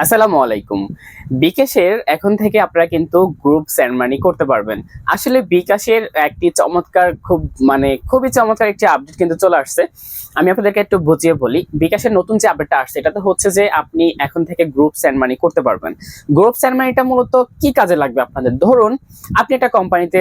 আসসালামু আলাইকুম। বিকাশের এখন থেকে আপনারা কিন্তু গ্রুপ সেন্ড মানি করতে পারবেন। আসলে বিকাশের একটি চমৎকার খুব মানে খুবই চমৎকার একটি আপডেট কিন্তু চলে আসছে। আমি আপনাদেরকে একটু বুঝিয়ে বলি, বিকাশের নতুন যে আপডেটটা আসছে, এটাতে হচ্ছে যে আপনি এখন থেকে গ্রুপ সেন্ড মানি করতে পারবেন। গ্রুপ সেন্ড মানিটা মূলত কি কাজে লাগবে আপনাদের? ধরুন, আপনি একটা কোম্পানিতে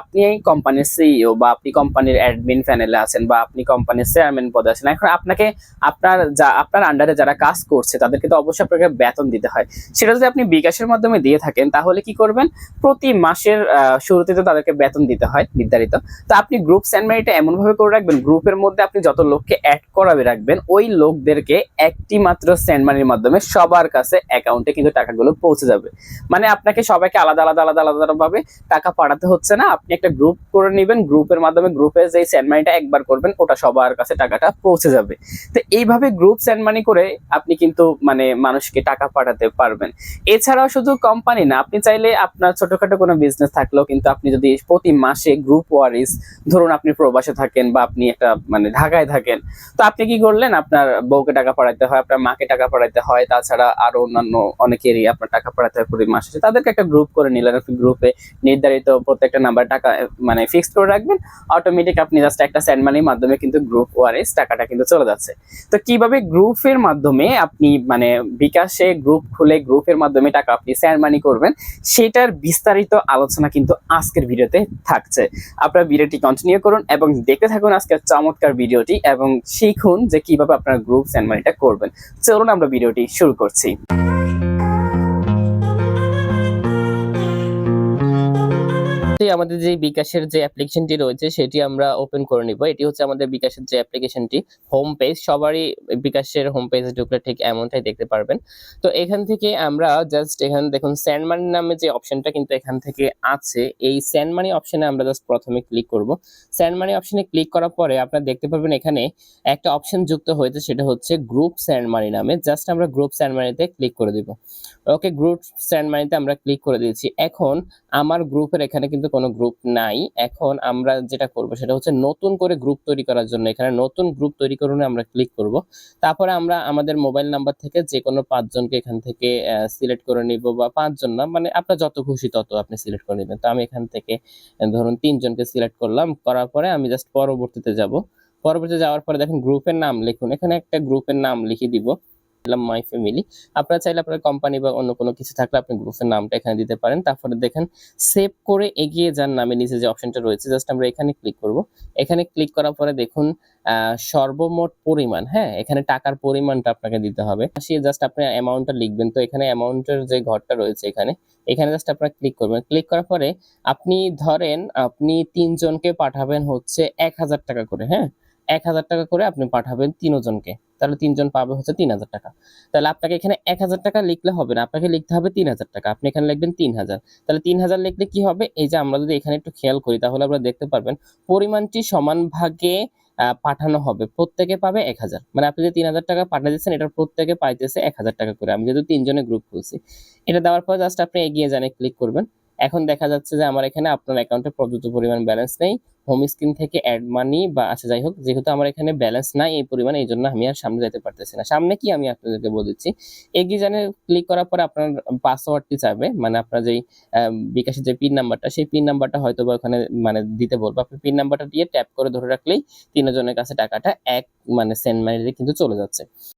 আপনি কোম্পানির সিইও বা আপনি কোম্পানির অ্যাডমিন প্যানেলে আছেন বা আপনি কোম্পানির চেয়ারম্যান পদে আছেন। এখন আপনাকে, আপনার যা, আপনার আন্ডারে যারা কাজ করছে, তাদেরকে তো অবশ্যই আপনাকে বেতন দিতে হয়। সেটা যদি আপনি বিকাশের মাধ্যমে দিয়ে থাকেন, তাহলে কি করবেন? প্রতি মাসের শুরুতে তো তাদেরকে বেতন দিতে হয়, নির্ধারিত। তো আপনি গ্রুপ স্যান্ডমারিটা এমন ভাবে করে রাখবেন গ্রুপের মধ্যে আপনি যত লোককে অ্যাড করাবে রাখবেন, ওই লোকদেরকে একটি মাত্র স্যান্ডমারির মাধ্যমে সবার কাছে অ্যাকাউন্টে কিন্তু টাকাগুলো পৌঁছে যাবে। মানে আপনাকে সবাইকে আলাদা আলাদা আলাদা আলাদা ভাবে টাকা পাঠাতে হচ্ছে না। আপনি একটা গ্রুপ করে নেবেন গ্রুপের মাধ্যমে গ্রুপে যে স্যান্ডমানিটা একবার করবেন, ওটা সবার কাছে টাকাটা পৌঁছে যাবে। তো এইভাবে গ্রুপ সেন্ড মানি করে আপনি কিন্তু মানে মানুষকে টাকা পাঠাতে পারবেন। এছাড়াও শুধু কোম্পানি না, আপনি চাইলে আপনার ছোটখাটো কোনো বিজনেস থাকলেও কিন্তু আপনি যদি প্রতি মাসে গ্রুপ ওয়ারিস ধরুন আপনি প্রবাসে থাকেন বা আপনি একটা মানে ঢাকায় থাকেন, তো আপনি কি করলেন? আপনার বউকে টাকা পাঠাতে হয়, আপনার মাকে টাকা পাঠাতে হয়, তাছাড়া আরও অন্যান্য অনেকেরই আপনার টাকা পাঠাতে হয় প্রতি মাসে। তাদেরকে একটা গ্রুপ করে নিলেন, আপনি গ্রুপে নির্ধারিত প্রত্যেকটা নাম্বার টাকা মানে ফিক্সড করে রাখবেন। অটোমেটিক আপনি জাস্ট একটা সেন্ড মানির মাধ্যমে কিন্তু গ্রুপ ওয়ারিস টাকাটা কিন্তু চলে যাচ্ছে। তো কীভাবে গ্রুপের মাধ্যমে আপনি মানে বিকাশে গ্রুপ খুলে গ্রুপের মাধ্যমে টাকা আপনি স্যান্ড মানি করবেন, সেটার বিস্তারিত আলোচনা কিন্তু আজকের ভিডিওতে থাকছে। আপনারা ভিডিওটি কন্টিনিউ করুন এবং দেখতে থাকুন আজকের চমৎকার ভিডিওটি এবং শিখুন যে কীভাবে আপনারা গ্রুপ স্যান্ড মানিটা করবেন। চলুন আমরা ভিডিওটি শুরু করছি। এই আমাদের যে বিকাশের যে অ্যাপ্লিকেশনটি রয়েছে, সেটি আমরা ওপেন করে নিব। এটি হচ্ছে আমাদের বিকাশের যে অ্যাপ্লিকেশনটি হোম পেজ সবারই বিকাশের হোম পেজে ঢুকলে ঠিক এমনটাই দেখতে পারবেন। তো এখান থেকে আমরা জাস্ট এখানে, দেখুন স্যান্ড মানি নামে যে অপশনটা কিন্তু এখান থেকে আছে। এই স্যান্ড মানি অপশনে আমরা জাস্ট প্রথমে ক্লিক করব। স্যান্ড মানি অপশনে ক্লিক করার পরে আপনারা দেখতে পাবেন এখানে একটা অপশন যুক্ত হয়েছে, সেটা হচ্ছে গ্রুপ স্যান্ড মানি নামে। জাস্ট আমরা গ্রুপ স্যান্ড মানিতে ক্লিক করে দিব। ওকে গ্রুপ স্যান্ড মানিতে আমরা ক্লিক করে দিয়েছি। এখন আমার গ্রুপের এখানে কিন্তু কোনো গ্রুপ নাই। এখন আমরা যেটা করব সেটা হচ্ছে নতুন করে গ্রুপ তৈরি করার জন্য, এখানে নতুন গ্রুপ তৈরি করুন আমরা ক্লিক করব। তারপরে আমরা আমাদের মোবাইল নাম্বার থেকে যে কোনো পাঁচজনকে এখান থেকে সিলেক্ট করে নিব বা পাঁচজন না মানে আপনার যত খুশি তত আপনি সিলেক্ট করে নেবেন। তো আমি এখান থেকে ধরুন তিনজনকে সিলেক্ট করলাম, করার পরে আমি জাস্ট পরবর্তীতে যাব। পরবর্তীতে যাওয়ার পরে দেখেন গ্রুপের নাম লিখুন। এখানে একটা গ্রুপের নাম লিখে দিব। দিলাম মাই ফ্যামিলি আপনারা চাইলে আপনার কোম্পানি বা অন্য কোনো কিছু থাকলে আপনি গ্রুপের নামটা এখানে দিতে পারেন। তারপরে দেখেন সেভ করে এগিয়ে যান নামে নিচে যে অপশনটা রয়েছে জাস্ট আমরা এখানে ক্লিক করব। এখানে ক্লিক করার পরে দেখুন সর্বমোট পরিমাণ হ্যাঁ এখানে টাকার পরিমাণটা আপনাকে দিতে হবে। সে জাস্ট আপনি অ্যামাউন্টটা লিখবেন। তো এখানে অ্যামাউন্টের যে ঘরটা রয়েছে এখানে এখানে জাস্ট আপনারা ক্লিক করবেন। ক্লিক করার পরে আপনি ধরেন, আপনি তিনজনকে পাঠাবেন হচ্ছে এক হাজার টাকা করে হ্যাঁ এক হাজার টাকা করে আপনি পাঠাবেন তিনজনকে। তাহলে তিনজন পাবে হচ্ছে তিন হাজার টাকা। তাহলে আপনাকে এখানে এক হাজার টাকা লিখলে হবে না, আপনাকে লিখতে হবে তিন হাজার টাকা। আপনি এখানে লিখবেন তিন হাজার। তাহলে তিন হাজার লিখলে কি হবে? এই যে আমরা যদি এখানে একটু খেয়াল করি, তাহলে আমরা দেখতে পারবেন পরিমাণটি সমান ভাগে পাঠানো হবে। প্রত্যেকে পাবে এক হাজার। মানে আপনি যে তিন হাজার টাকা পাঠিয়ে দিচ্ছেন এটার প্রত্যেকে পাইতেছে এক হাজার টাকা করে। আমি যেহেতু তিনজনে গ্রুপ খুলছি। এটা দেওয়ার পর জাস্ট আপনি এগিয়ে জানে ক্লিক করবেন। এখন দেখা যাচ্ছে যে আমার এখানে আপনার অ্যাকাউন্টে প্রযুক্ত পরিমাণ ব্যালেন্স নেই। হোম স্ক্রিন থেকে অ্যাড মানি বা আচ্ছা যাই হোক, যেহেতু আমার এখানে ব্যালেন্স নাই এই পরিমাণে, এই জন্য আমি আর সামনে যেতে পারতেছি না। সামনে কি আমি আপনাদেরকে বলে দিচ্ছি এগিয়ে জানে ক্লিক করার পরে আপনার পাসওয়ার্ডটি চাইবে মানে আপনার যেই বিকাশের যে পিন নাম্বারটা সেই পিন নাম্বারটা হয়তো বা ওখানে মানে দিতে বলব। আপনি পিন নাম্বারটা দিয়ে ট্যাপ করে ধরে রাখলেই তিনজনের কাছে টাকাটা এক মানে সেন্ড মানিতে কিন্তু চলে যাচ্ছে।